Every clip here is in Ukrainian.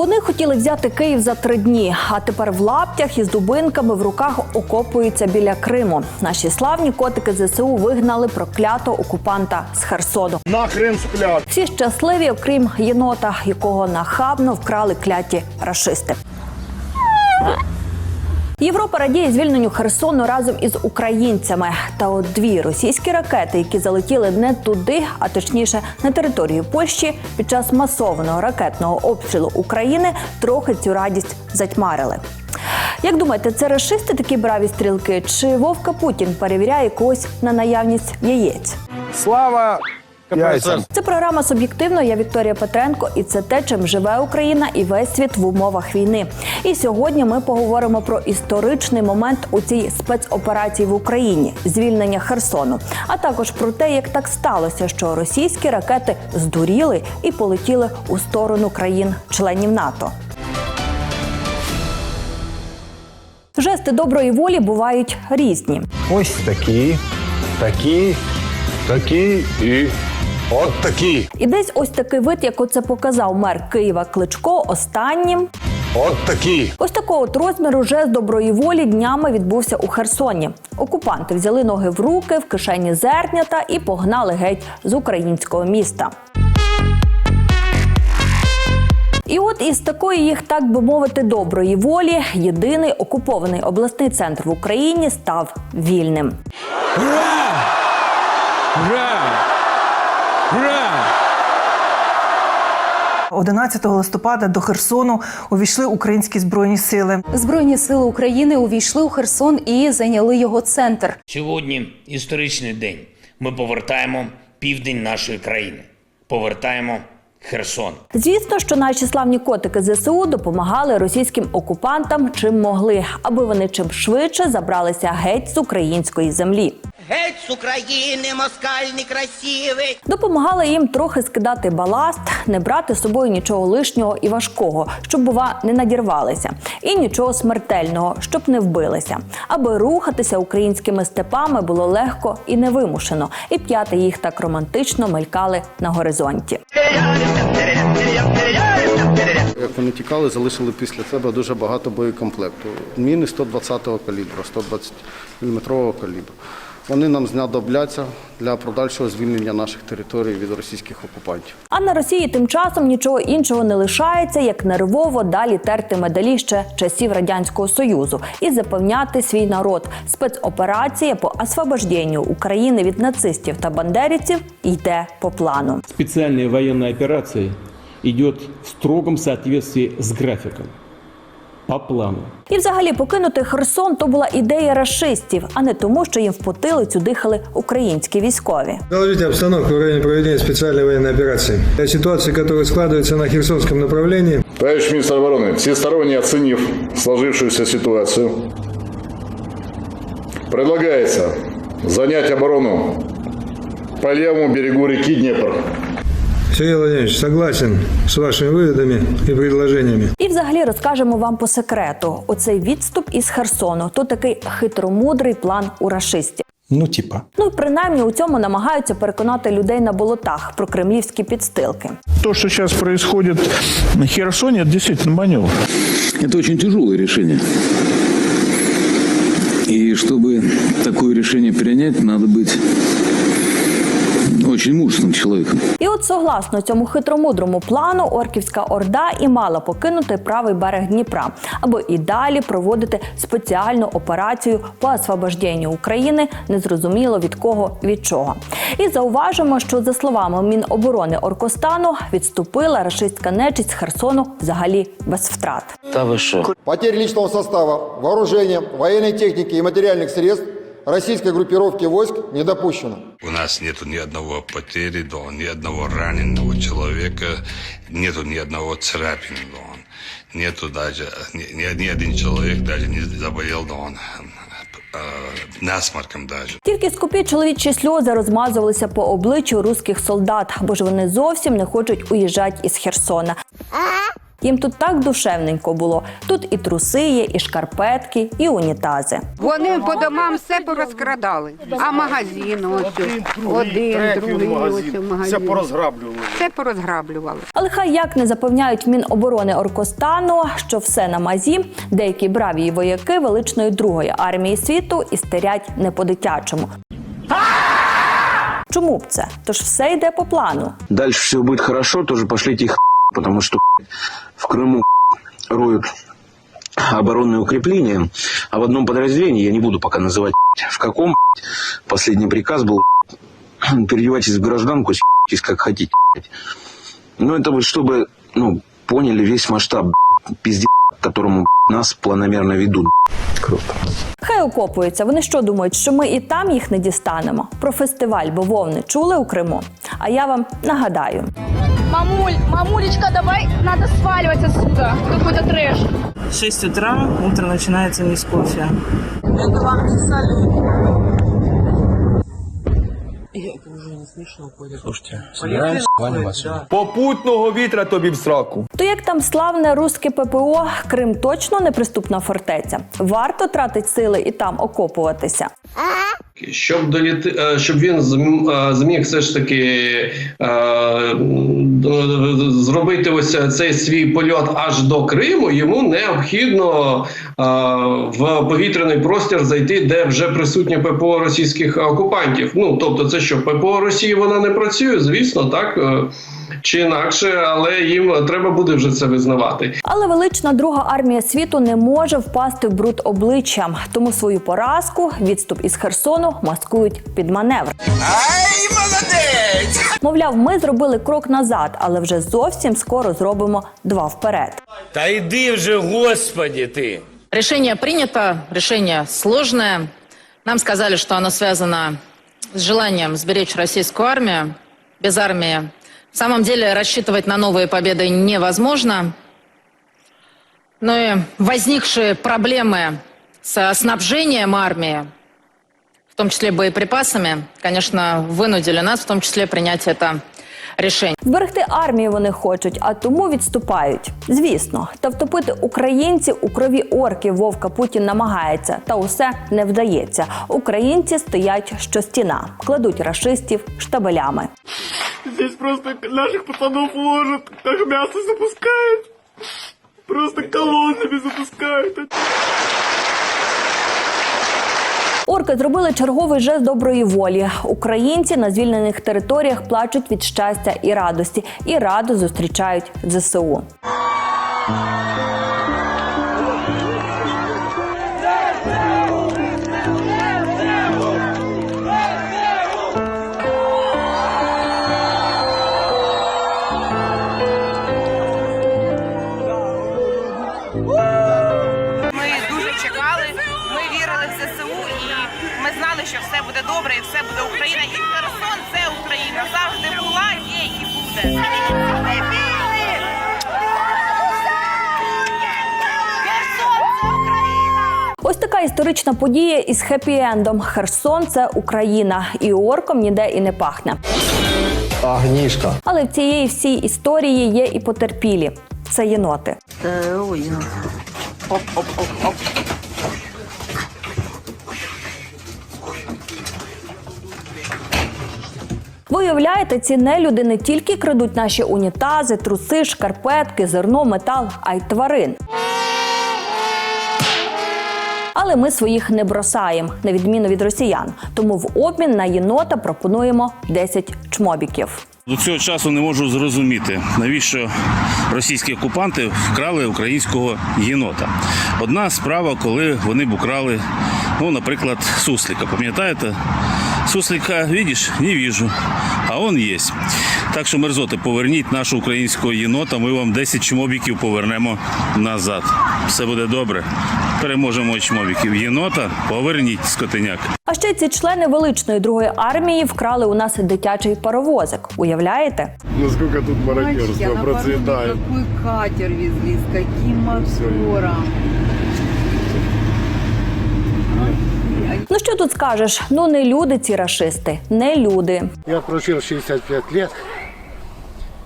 Вони хотіли взяти Київ за три дні, а тепер в лаптях із дубинками в руках окопуються біля Криму. Наші славні котики ЗСУ вигнали проклятого окупанта з Херсону. Нахрен сплят. Всі щасливі, окрім єнота, якого нахабно вкрали кляті рашисти. Європа радіє звільненню Херсону разом із українцями. Та от дві російські ракети, які залетіли не туди, а точніше на територію Польщі, під час масованого ракетного обстрілу України трохи цю радість затьмарили. Як думаєте, це рашисти такі браві стрілки? Чи Вовка Путін перевіряє когось на наявність яєць? Слава яйцям. Це програма суб'єктивно. Я Вікторія Петренко, і це те, чим живе Україна і весь світ в умовах війни. І сьогодні ми поговоримо про історичний момент у цій спецоперації в Україні звільнення Херсону, а також про те, як так сталося, що російські ракети здуріли і полетіли у сторону країн-членів НАТО. Жести доброї волі бувають різні. Ось такі, такі, такі і от такі. І десь ось такий вид, як оце показав мер Києва Кличко, останнім От такі. Ось такого от розміру жест доброї волі днями відбувся у Херсоні. Окупанти взяли ноги в руки, в кишені зернята і погнали геть з українського міста. І от із такої їх, так би мовити, доброї волі, єдиний окупований обласний центр в Україні став вільним. Ура! Ура! Ура! 11 листопада до Херсону увійшли українські збройні сили. Збройні сили України увійшли у Херсон і зайняли його центр. Сьогодні історичний день. Ми повертаємо південь нашої країни. Повертаємо Херсон. Звісно, що наші славні котики ЗСУ допомагали російським окупантам чим могли, аби вони чим швидше забралися геть з української землі. Геть з України, москаль некрасивий. Допомагали їм трохи скидати баласт, не брати з собою нічого лишнього і важкого, щоб бува не надірвалися, і нічого смертельного, щоб не вбилися. Аби рухатися українськими степами було легко і невимушено, і п'яти їх так романтично мелькали на горизонті. Як вони тікали, залишили після себе дуже багато боєкомплекту. Міни 120-го калібру, 120 мм калібру. Вони нам знадобляться для подальшого звільнення наших територій від російських окупантів. А на Росії тим часом нічого іншого не лишається, як нервово далі терти медалі ще часів радянського союзу і запевняти свій народ. Спецоперація по освобожденню України від нацистів та бандерівців йде по плану. Специальная военная операция идет в строгом соответствии с графиком. По плану. І, взагалі, покинути Херсон то була ідея рашистів, а не тому, що їм в потилицю дихали українські військові. Доложите обстановку в районе проведения специальной военной операции. О ситуации, которая складывается на Херсонском направлении, Товарищ министр обороны, всесторонне оценив сложившуюся ситуацию, предлагается занять оборону по левому берегу реки Днепр. Сергей Владимирович согласен с вашими выводами и предложениями. І взагалі розкажемо вам по секрету: оцей відступ із Херсону то такий хитромудрий план у рашистів. Ну, типа. Ну і принаймні у цьому намагаються переконати людей на болотах про кремлівські підстилки. То, что сейчас происходит на Херсоне, это действительно маневр. Это очень тяжелое решение. И чтобы такое решение принять, надо быть очень мужественным человеком. І от согласно цьому хитромудрому плану, Орківська орда і мала покинути правий берег Дніпра, аби і далі проводити спеціальну операцію по освобожденню України, незрозуміло від кого від чого. І зауважимо, що за словами Міноборони Оркостану відступила рашистська нечисть з Херсону взагалі без втрат. Та Потерь личного состава, вооружения, военной техники и материальных средств российской группировки войск не допущено. У нас нету ни одного потери, да, ни одного раненого человека, нету ни одного царапины, да, нету даже, ни, ни, один человек даже не заболел, да, он, э, насморком даже. Тільки скупі чоловічі сльози розмазувалися по обличчю руських солдат, бо ж вони зовсім не хочуть уїжджати із Херсона. Їм тут так душевненько було. Тут і труси є, і шкарпетки, і унітази. Вони по домам все порозкрадали. А магазин ось один, другий ось Все порозграблювали. все порозграблювали. Але хай як не запевняють Міноборони Оркостану, що все на мазі, деякі браві вояки величної другої армії світу істерять не по-дитячому. Чому б це? Тож все йде по плану. Дальше все будет хорошо, тоже пошлите их потому что в Крыму роют оборонные укрепления, а в одном подразделении, я не буду пока называть в каком, последний приказ был переодевайтесь в гражданку, с***тесь как хотите. Но это вот чтобы, ну, поняли весь масштаб пиздец, к которому нас планомерно ведут. Хай окопуються. Вони що думають, що ми і там їх не дістанемо? Про фестиваль бавовни чули у Криму? А я вам нагадаю. Мамуль, мамулечка, давай, надо сваливать отсюда. Какой-то трэш. 6 утра, утро начинается не с кофе. Это вам не салют. Смешно ходит. Слушайте, собираемся, валим отсюда. Попутного вітра тобі в сраку. То як там славне руське ППО, Крим точно неприступна фортеця. Варто тратити сили і там окопуватися. Щоб доліти, е, щоб він е, зміг все ж таки е, зробити ось цей свій польот аж до Криму, йому необхідно в повітряний простір зайти, де вже присутнє ППО російських окупантів. Ну тобто, це що ППО Росії вона не працює, звісно, так чи інакше, але їм треба буде вже це визнавати. Але велична друга армія світу не може впасти в бруд обличчям, тому свою поразку, відступ із Херсону маскують під маневр. Ай, молодець! Мовляв, ми зробили крок назад, але вже зовсім скоро зробимо два вперед. Та йди вже, господі, ти. Решение принято, решение сложное. Нам сказали, что оно связано с желанием сберечь российскую армию. Без армии в самом деле рассчитывать на новые победы невозможно. Ну и возникшие проблемы со снабжением армии, в том числе боеприпасами, конечно, вынудили нас в том числе принять это решение. Зберегти армію вони хочуть, а тому відступають. Звісно, та втопити українців у крові орків Вовка Путін намагається, та усе не вдається. Українці стоять що стіна, кладуть рашистів штабелями. Здесь просто наших пацанов ложат, как мясо запускают. Просто колоннами запускают. Орки зробили черговий жест доброї волі. Українці на звільнених територіях плачуть від щастя і радості, і радо зустрічають ЗСУ. Буде добре і все буде Україна. І Херсон це Україна. Завжди була, є і буде. Ось така історична подія із хеппі-ендом. Херсон це Україна, і орком ніде і не пахне. Агнішка. Але в цієї всій історії є і потерпілі. Це єноти. Ой, Оп-оп-оп-оп. Ви уявляєте, ці нелюди не тільки крадуть наші унітази, труси, шкарпетки, зерно, метал, а й тварин. Але ми своїх не бросаємо, на відміну від росіян. Тому в обмін на єнота пропонуємо 10 чмобіків. До цього часу не можу зрозуміти, навіщо російські окупанти вкрали українського єнота. Одна справа, коли вони б украли, ну, наприклад, суслика. Пам'ятаєте? Суслика, видиш, не вижу, а он є. Так що, мерзоти, поверніть нашого українського єнота, ми вам 10 чмобіків повернемо назад. Все буде добре. Переможемо чмобіків. Єнота поверніть, скотиняк. А ще ці члени величної другої армії вкрали у нас дитячий паровозик. Уявляєте? Наскільки тут мародерство процвітає. какой катер везли, с каким мотором. Ну що тут скажеш? Ну не люди ці рашисти, не люди. Я прожив 65 років.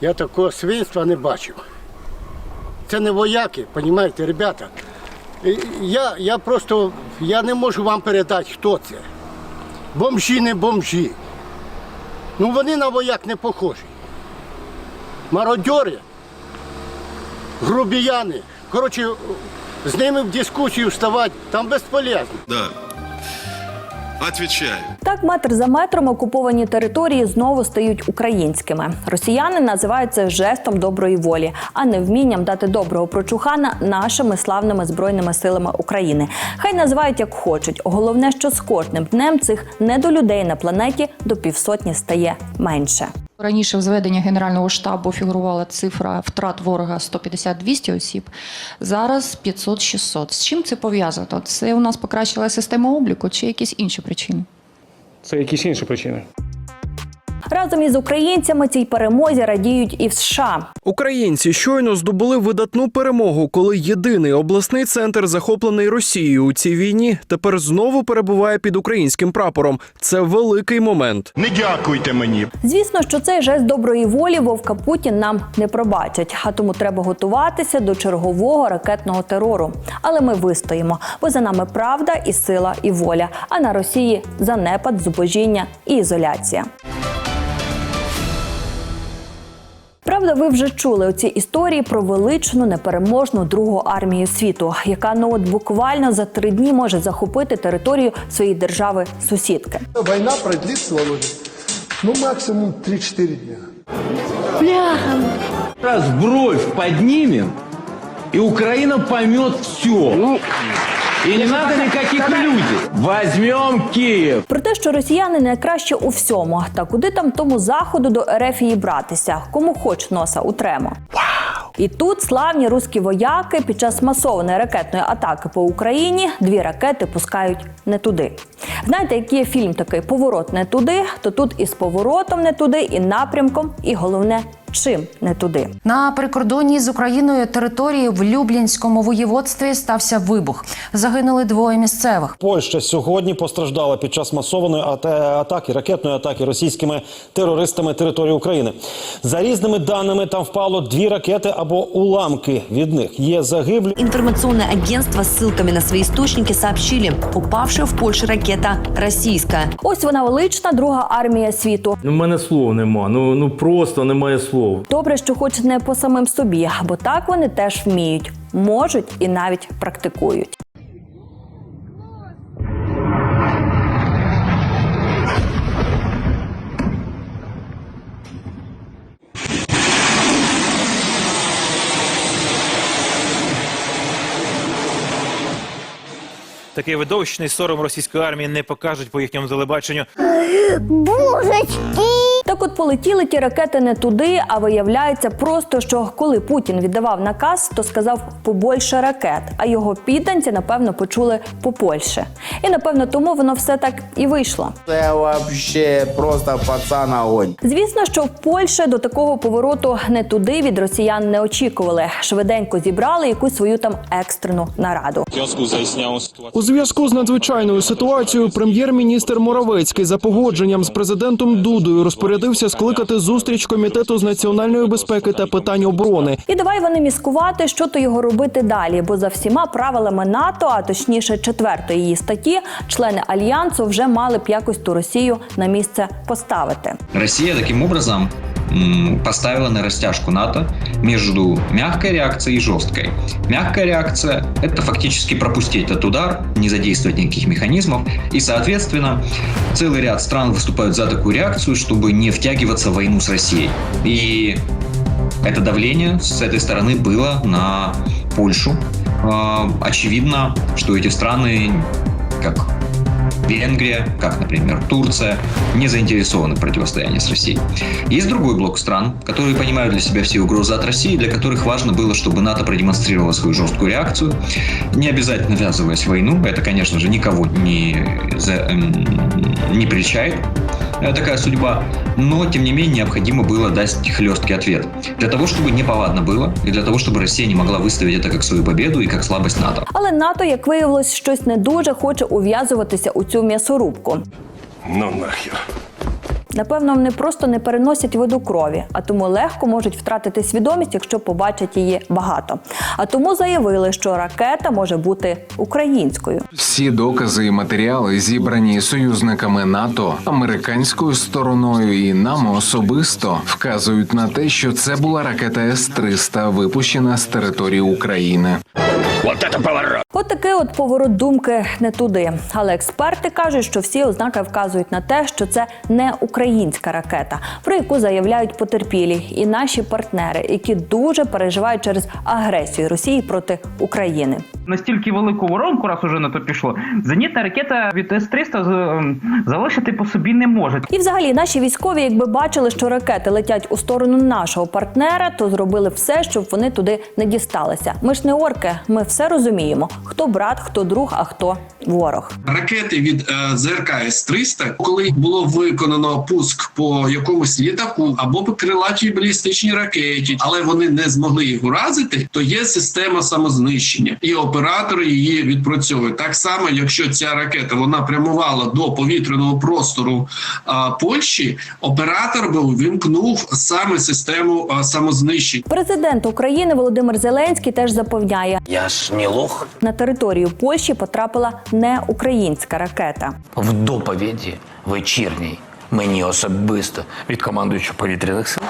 Я такого свинства не бачив. Це не вояки, розумієте, ребята. Я, я просто я не можу вам передати, хто це. Бомжі не бомжі. Ну вони на вояк не похожі. мародьори, грубіяни. Коротше, з ними в дискусію вставати там безполезно. Да. Отвечаю. Так, метр за метром окуповані території знову стають українськими. Росіяни називають це жестом доброї волі, а не вмінням дати доброго прочухана нашими славними збройними силами України. Хай називають як хочуть. Головне, що з кожним днем цих недолюдей на планеті до півсотні стає менше. Раніше в зведенні Генерального штабу фігурувала цифра втрат ворога 150-200 осіб, зараз 500-600. З чим це пов'язано? Це у нас покращила система обліку чи якісь інші причини? Це якісь інші причини. Разом із українцями цій перемозі радіють і в США. Українці щойно здобули видатну перемогу, коли єдиний обласний центр, захоплений Росією у цій війні, тепер знову перебуває під українським прапором. Це великий момент. Не дякуйте мені. Звісно, що цей жест доброї волі Вовка Путін нам не пробачить, а тому треба готуватися до чергового ракетного терору. Але ми вистоїмо, бо за нами правда і сила, і воля. А на Росії занепад, зубожіння і ізоляція. Правда, ви вже чули оці історії про величну непереможну другу армію світу, яка ну от буквально за три дні може захопити територію своєї держави сусідки. Война продлится, Володя, ну максимум 3-4 дня. Бляха! Раз бровь поднимем, и Украина поймет все. И не треба ніяких людей. Возьмем Київ. Про те, що росіяни найкраще у всьому, та куди там тому заходу до Ерефії братися, кому хоч носа утремо. І тут славні руські вояки під час масованої ракетної атаки по Україні дві ракети пускають не туди. Знаєте, який є фільм такий поворот не туди, то тут і з поворотом не туди, і напрямком, і головне, чим не туди. На прикордонній з Україною території в Люблінському воєводстві стався вибух. Загинули двоє місцевих. Польща сьогодні постраждала під час масованої ата- атаки, ракетної атаки російськими терористами території України. За різними даними, там впало дві ракети або уламки від них. Є загиблі. Информационное агентство с ссылками на свои источники сообщили, упавшая в Польше ракета російська. Ось вона велична друга армія світу. У мене слов нема. Ну, ну просто немає слов. Добре, що хоч не по самим собі, бо так вони теж вміють, можуть і навіть практикують. Такий видовищний сором російської армії не покажуть по їхньому телебаченню. Так от полетіли ті ракети не туди, а виявляється просто, що коли Путін віддавав наказ, то сказав побольше ракет, а його підданці, напевно, почули попольше. І напевно тому воно все так і вийшло. Це вообще просто пацан огонь. Звісно, що в Польщі до такого повороту не туди від росіян не очікували. Швиденько зібрали якусь свою там екстрену нараду. У зв'язку з надзвичайною ситуацією прем'єр-міністр Моровецький за погодженням з президентом Дудою розпорядився скликати зустріч комітету з національної безпеки та питань оборони. І давай вони міскувати, що то його робити далі. Бо за всіма правилами НАТО, а точніше четвертої її статті, члени альянсу вже мали б якось ту Росію на місце поставити. Росія таким образом поставила на растяжку НАТО между мягкой реакцией и жесткой. Мягкая реакция – это фактически пропустить этот удар, не задействовать никаких механизмов, и, соответственно, целый ряд стран выступают за такую реакцию, чтобы не втягиваться в войну с Россией. И это давление с этой стороны было на Польшу. Э, Очевидно, что эти страны, как Венгрия, как, например, Турция, не заинтересованы в противостоянии с Россией. Есть другой блок стран, которые понимают для себя все угрозы от России, для которых важно было, чтобы НАТО продемонстрировало свою жесткую реакцию, не обязательно ввязываясь в войну. Это, конечно же, никого не, за- эм, не прельщает такая судьба, но, тем не менее, необходимо было дать хлесткий ответ. Для того, чтобы неповадно было, и для того, чтобы Россия не могла выставить это как свою победу и как слабость НАТО. Але НАТО, як виявилось, щось не дуже хоче ув'язуватися у цю м'ясорубку. Ну нахер. Напевно, вони просто не переносять воду крові, а тому легко можуть втратити свідомість, якщо побачать її багато. А тому заявили, що ракета може бути українською. Всі докази і матеріали зібрані союзниками НАТО, американською стороною і нами особисто вказують на те, що це була ракета С-300, випущена з території України. От такий от поворот думки не туди. Але експерти кажуть, що всі ознаки вказують на те, що це не українська ракета, про яку заявляють потерпілі і наші партнери, які дуже переживають через агресію Росії проти України. Настільки велику воронку, раз уже на то пішло, зенітна ракета від С-300 ем, залишити по собі не може. І, взагалі, наші військові, якби бачили, що ракети летять у сторону нашого партнера, то зробили все, щоб вони туди не дісталися. Ми ж не орки, ми все розуміємо: хто брат, хто друг, а хто ворог. Ракети від е, ЗРК С-300, коли було виконано пуск по якомусь літаку або по крилатій балістичній ракеті, але вони не змогли їх уразити, то є система самознищення, і оператори її відпрацьовують. Так само, якщо ця ракета вона прямувала до повітряного простору а, Польщі, оператор би увімкнув саме систему а, самознищення. Президент України Володимир Зеленський теж запевняє, Я ж не лох. На територію Польщі потрапила не українська ракета. В доповіді вечірній мені особисто від командуючого повітряних сил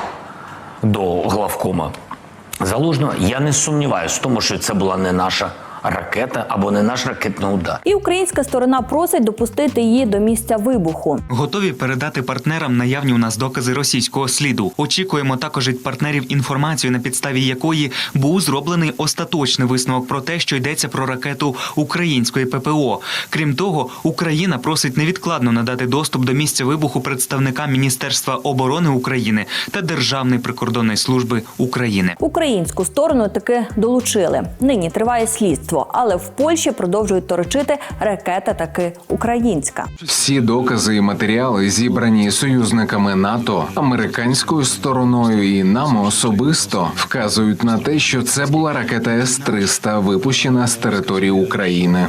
до главкома залужного я не сумніваюся в тому, що це була не наша ракета або не наш ракетний удар. І українська сторона просить допустити її до місця вибуху. Готові передати партнерам наявні у нас докази російського сліду. Очікуємо також від партнерів інформацію, на підставі якої був зроблений остаточний висновок про те, що йдеться про ракету української ППО. Крім того, Україна просить невідкладно надати доступ до місця вибуху представникам Міністерства оборони України та Державної прикордонної служби України. Українську сторону таки долучили. Нині триває слідство, але в Польщі продовжують торочити ракета таки українська. Всі докази і матеріали зібрані союзниками НАТО, американською стороною і нами особисто вказують на те, що це була ракета С-300, випущена з території України.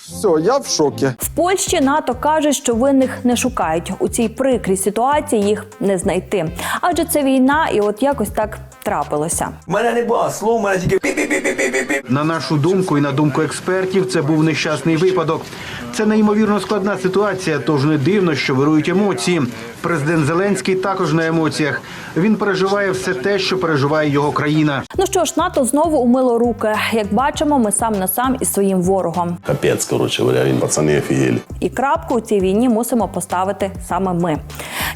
Все, я в шокі. В Польщі НАТО каже, що винних не шукають. У цій прикрій ситуації їх не знайти. Адже це війна, і от якось так трапилося. У мене не було слов, у мене тільки пі-пі-пі-пі-пі-пі. На нашу думку і на думку експертів, це був нещасний випадок. Це неймовірно складна ситуація, тож не дивно, що вирують емоції. Президент Зеленський також на емоціях. Він переживає все те, що переживає його країна. Ну що ж, НАТО знову умило руки. Як бачимо, ми сам на сам із своїм ворогом. Капець, коротше говоря, він пацани офігелі. І крапку у цій війні мусимо поставити саме ми.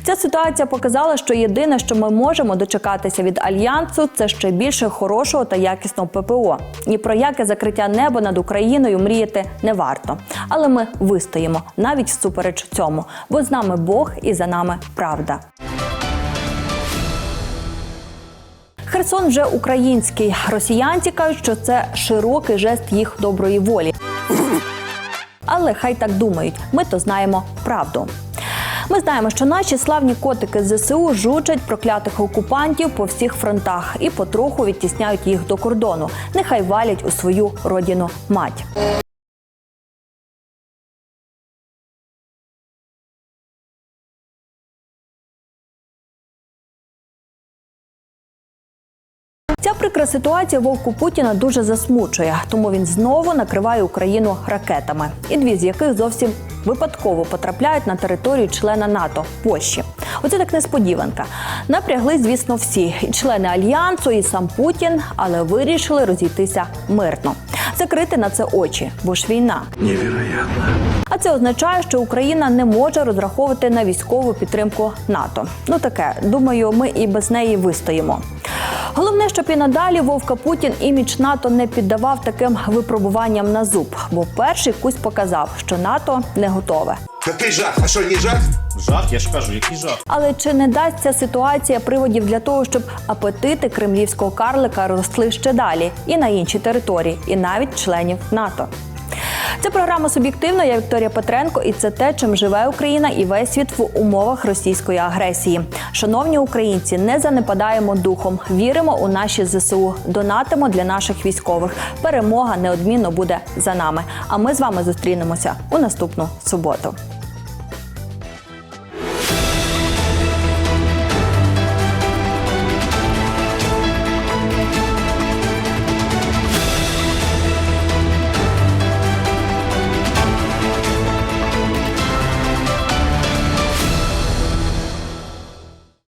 Ця ситуація показала, що єдине, що ми можемо дочекатися від альянсу, це ще більше хорошого та якісного ППО. Ні про яке закриття неба над Україною мріяти не варто. Але ми вистоїмо навіть всупереч цьому, бо з нами Бог і за нами правда. Херсон вже український. Росіянці кажуть, що це широкий жест їх доброї волі. Але хай так думають, ми то знаємо правду. Ми знаємо, що наші славні котики ЗСУ жучать проклятих окупантів по всіх фронтах і потроху відтісняють їх до кордону. Нехай валять у свою родину мать. Ця прикра ситуація вовку Путіна дуже засмучує, тому він знову накриває Україну ракетами, і дві з яких зовсім випадково потрапляють на територію члена НАТО Польщі. Оце так несподіванка. Напрягли, звісно, всі і члени альянсу, і сам Путін, але вирішили розійтися мирно, закрити на це очі, бо ж війна. Невероятно. А це означає, що Україна не може розраховувати на військову підтримку НАТО. Ну таке, думаю, ми і без неї вистоїмо. Головне, щоб і надалі Вовка Путін імідж НАТО не піддавав таким випробуванням на зуб, бо перший кусь показав, що НАТО не готове. Який жах? А що, не жах? Жах, я ж кажу, який жах. Але чи не дасть ця ситуація приводів для того, щоб апетити кремлівського карлика росли ще далі і на інші території, і навіть членів НАТО? Це програма суб'єктивно. Я Вікторія Петренко, і це те, чим живе Україна і весь світ в умовах російської агресії. Шановні українці, не занепадаємо духом, віримо у наші зсу, донатимо для наших військових. Перемога неодмінно буде за нами. А ми з вами зустрінемося у наступну суботу.